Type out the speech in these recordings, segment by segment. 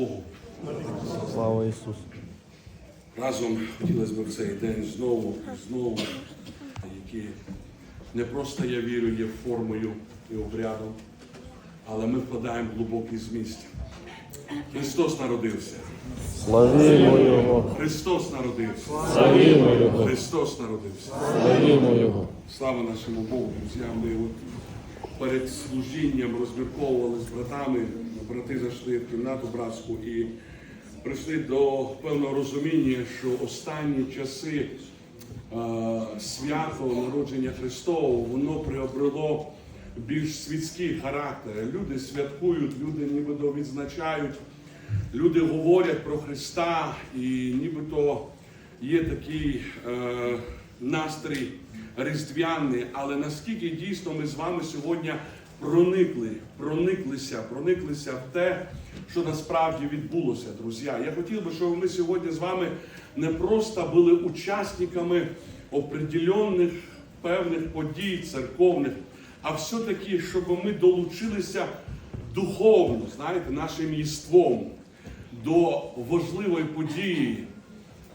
Богу. Слава Ісусу. Разом хотілося б в цей день знову і знову, які не просто я вірю, є формою і обрядом, але ми вкладаємо глибокий зміст. Христос народився. Славімо Його, Христос народився. славімо Його, Христос народився. славімо Його. Слава нашому Богу, друзі. Ми перед служінням розмірковували з братами. Брати зайшли в кімнату братську і прийшли до певного розуміння, що останні часи свято народження Христового воно приобрело більш світський характер. Люди святкують, люди нібито відзначають, люди говорять про Христа, і нібито є такий е, настрій різдвяний, але наскільки дійсно ми з вами сьогодні проникли, прониклися, прониклися в те, що насправді відбулося, друзі. Я хотів би, щоб ми сьогодні з вами не просто були учасниками определенних певних подій церковних, а все-таки, щоб ми долучилися духовно, знаєте, нашим єством до важливої події,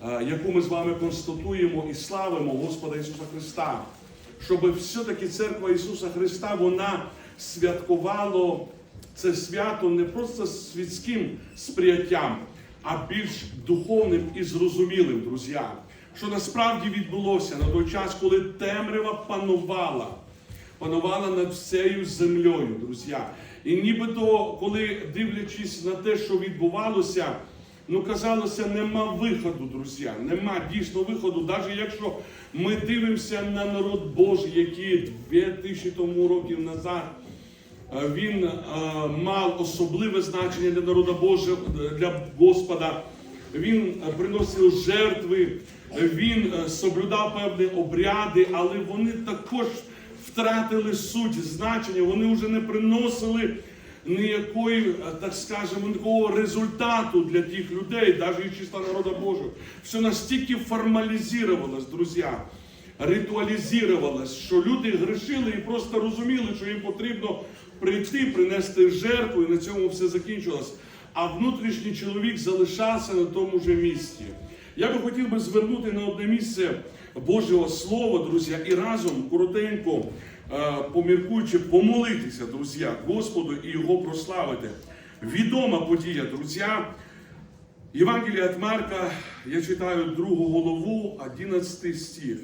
е, яку ми з вами констатуємо і славимо Господа Ісуса Христа, щоб все-таки церква Ісуса Христа вона святкувала це свято не просто світським сприяттям, а більш духовним і зрозумілим, друзі. Що насправді відбулося на той час, коли темрява панувала панувала над всією землею, друзі. І нібито, коли дивлячись на те, що відбувалося, ну казалося, нема виходу, друзі. Нема дійсно виходу, навіть якщо ми дивимося на народ Божий, який 2000 тому років назад. Він мав особливе значення для народа Божого, для Господа. Він приносив жертви, він е, соблюдав певні обряди, але вони також втратили суть значення. Вони вже не приносили ніякої, е, так скажемо, ніякого результату для тих людей, навіть числа народа Божого. Все настільки формалізувалось, друзі ритуалізувалось, що люди грішили і просто розуміли, що їм потрібно прийти, принести жертву, і на цьому все закінчилось. А внутрішній чоловік залишався на тому ж місці. Я би хотів би звернути на одне місце Божого Слова, друзі, і разом коротенько, е, поміркуючи, помолитися, друзі, Господу і Його прославити. Відома подія, друзі. Євангелія від Марка, я читаю другу голову, 11 стих.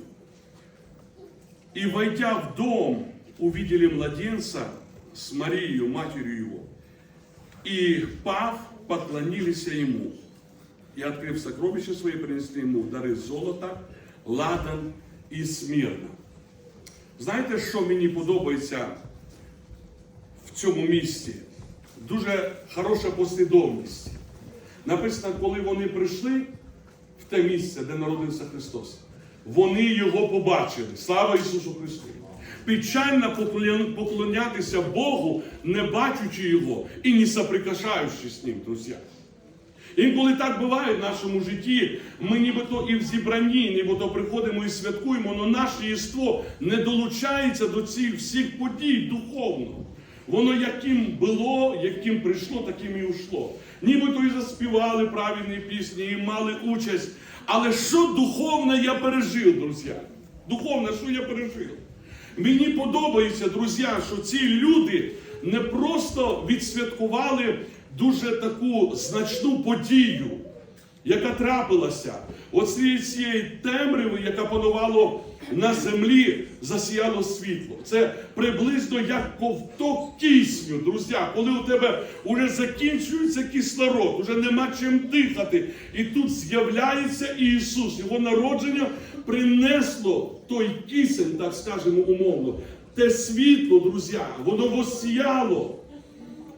И войдя в дом, увидели младенца с Марией, матерью его, и, пав, поклонились ему. И, открыв сокровища свои, принесли ему дары золота, ладан і смірна. Знаєте, що мені подобається в цьому місці? Дуже хороша послідовність. Написано, коли вони прийшли в те місце, де народився Христос, вони його побачили. Слава Ісусу Христу! Печально поклонятися Богу, не бачучи Його і не соприкасаючись з Ним, друзі. Інколи так буває в нашому житті, ми нібито і в зібранні, нібито приходимо і святкуємо, але наше єство не долучається до цих всіх подій духовно. Воно яким було, яким прийшло, таким і ушло. Нібито і заспівали правильні пісні, і мали участь. Але що духовне я пережив, друзі? Духовне, що я пережив? Мені подобається, друзі, що ці люди не просто відсвяткували дуже таку значну подію, яка трапилася. Серед цієї темряви, яка панувала на землі, засіяло світло. Це приблизно як ковток кисню, друзі, коли у тебе вже закінчується кислород, вже нема чим дихати. І тут з'являється Ісус. Його народження принесло той кисень, так скажемо умовно, те світло, друзі, воно воссіяло.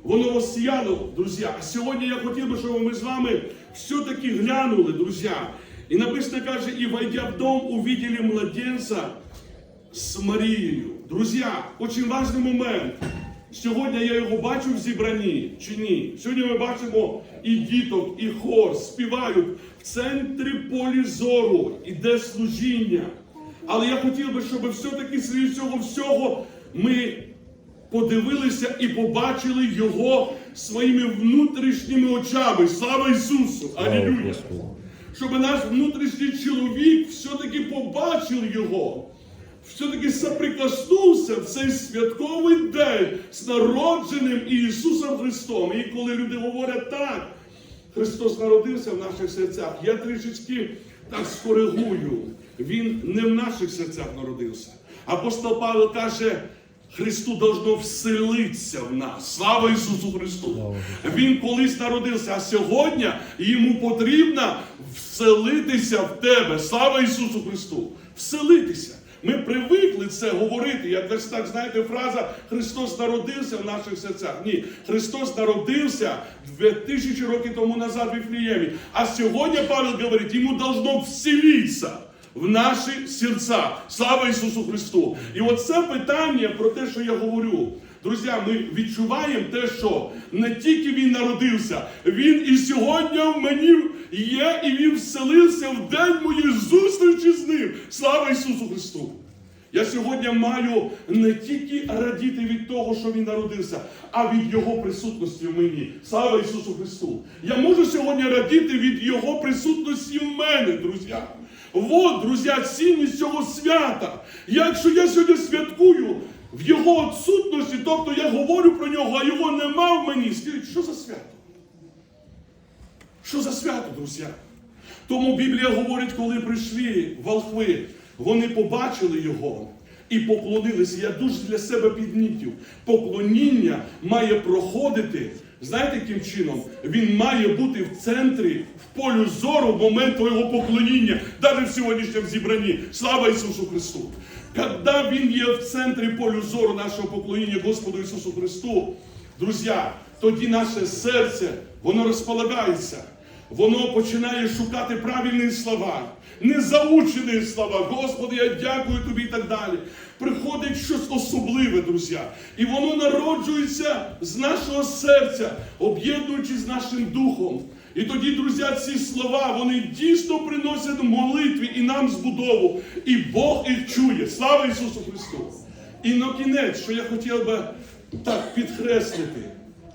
Воно воссіяло, друзі. А сьогодні я хотів би, щоб ми з вами все-таки глянули, друзі. І написано каже, і войдя в дом, увидели младенця з Марією. Друзі, дуже важливий момент. Сьогодні я його бачу в зібранні чи ні? Сьогодні ми бачимо і діток, і хор співають в центрі полі зору, іде служіння. Але я хотів би, щоб все-таки серед цього всього ми подивилися і побачили його своїми внутрішніми очами. Слава Ісусу! Алілюя! Щоб наш внутрішній чоловік все-таки побачив його, все-таки соприкоснувся в цей святковий день з народженим Ісусом Христом. І коли люди говорять так, Христос народився в наших серцях, я трішечки так скоригую. Він не в наших серцях народився. Апостол Павло каже, Христу должно вселитися в нас. Слава Ісусу Христу! Він колись народився, а сьогодні йому потрібно вселитися в тебе. Слава Ісусу Христу! Вселитися. Ми привикли це говорити. Як десь так знаєте, фраза Христос народився в наших серцях. Ні, Христос народився 2000 років тому назад в Віфліємі. А сьогодні Павел говорить, йому должно вселитися в наші серця. Слава Ісусу Христу! І оце питання про те, що я говорю. Друзі, ми відчуваємо те, що не тільки він народився, він і сьогодні в мені є, і він вселився в день моєї зустрічі з ним. Слава Ісусу Христу! Я сьогодні маю не тільки радіти від того, що він народився, а від Його присутності в мені. Слава Ісусу Христу! Я можу сьогодні радіти від Його присутності в мене, друзі. Вот, друзі, цінність цього свята. Якщо я сьогодні святкую в Його відсутності, тобто я говорю про нього, а його нема в мені, скажіть, що за свято? Що за свято, друзі? Тому Біблія говорить, коли прийшли волхви, вони побачили його і поклонилися. Я дуже для себе підмітив. Поклоніння має проходити. Знаєте, яким чином? Він має бути в центрі, в полю зору в момент твоєго поклоніння, навіть в сьогоднішньому зібранні. Слава Ісусу Христу! Когда Він є в центрі полю зору нашого поклоніння Господу Ісусу Христу, друзі, тоді наше серце, воно розполагається. Воно починає шукати правильні слова, незаучені слова. Господи, я дякую тобі і так далі. Приходить щось особливе, друзі. І воно народжується з нашого серця, об'єднуючись з нашим духом. І тоді, друзі, ці слова вони дійсно приносять молитві і нам збудову. І Бог їх чує. Слава Ісусу Христу! І на кінець, що я хотів би так підкреслити,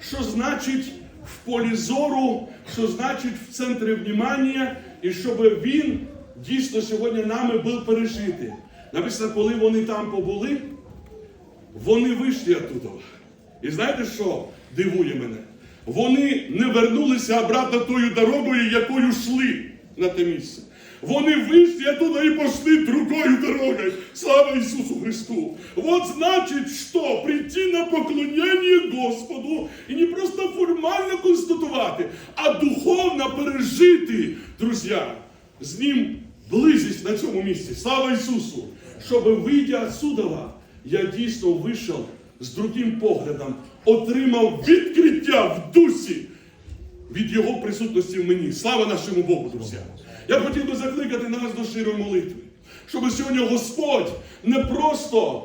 що значить в полі зору, що значить в центрі внимання, і щоб він дійсно сьогодні нами був пережитий. Написано, коли вони там побули, вони вийшли оттуда. І знаєте що дивує мене? Вони не вернулися обратно тою дорогою, якою йшли на те місце. Вони вийшли оттуда і пішли другою дорогою. Слава Ісусу Христу! Вот значит, что прийти на поклонение Господу і не просто формально констатувати, а духовно пережити, друзі, з ним близість на цьому місці. Слава Ісусу! Щоб вийдя отсюда, я дійсно вийшов з другим поглядом, отримав відкриття в дусі від Його присутності в мені. Слава нашому Богу, друзі! Я хотів би закликати нас до щирої молитви, щоб сьогодні Господь не просто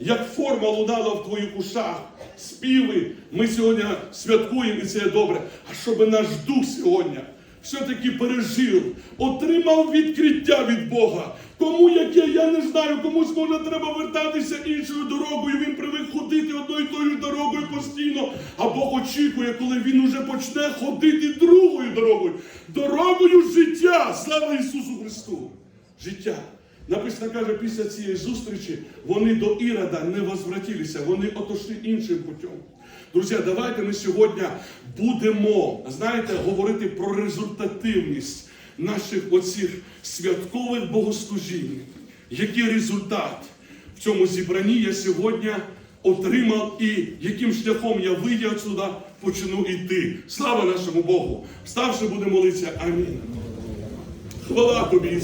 як форма лунала в твоїх ушах, співи, ми сьогодні святкуємо і це є добре, а щоб наш дух сьогодні все-таки пережив, отримав відкриття від Бога. Кому яке, я не знаю, комусь може треба вертатися іншою дорогою. Він привик ходити одною тою дорогою постійно. А Бог очікує, коли він уже почне ходити другою дорогою. Дорогою життя. Слава Ісусу Христу! Життя. Написано каже, після цієї зустрічі вони до Ірода не возвратилися, вони отошли іншим путем. Друзі, давайте ми сьогодні будемо, знаєте, говорити про результативність наших оцих святкових богослужінь. Який результат в цьому зібранні я сьогодні отримав і яким шляхом я вийду отсюда, почну йти. Слава нашому Богу! Вставши, буде молитися. Амінь. Хвала тобі.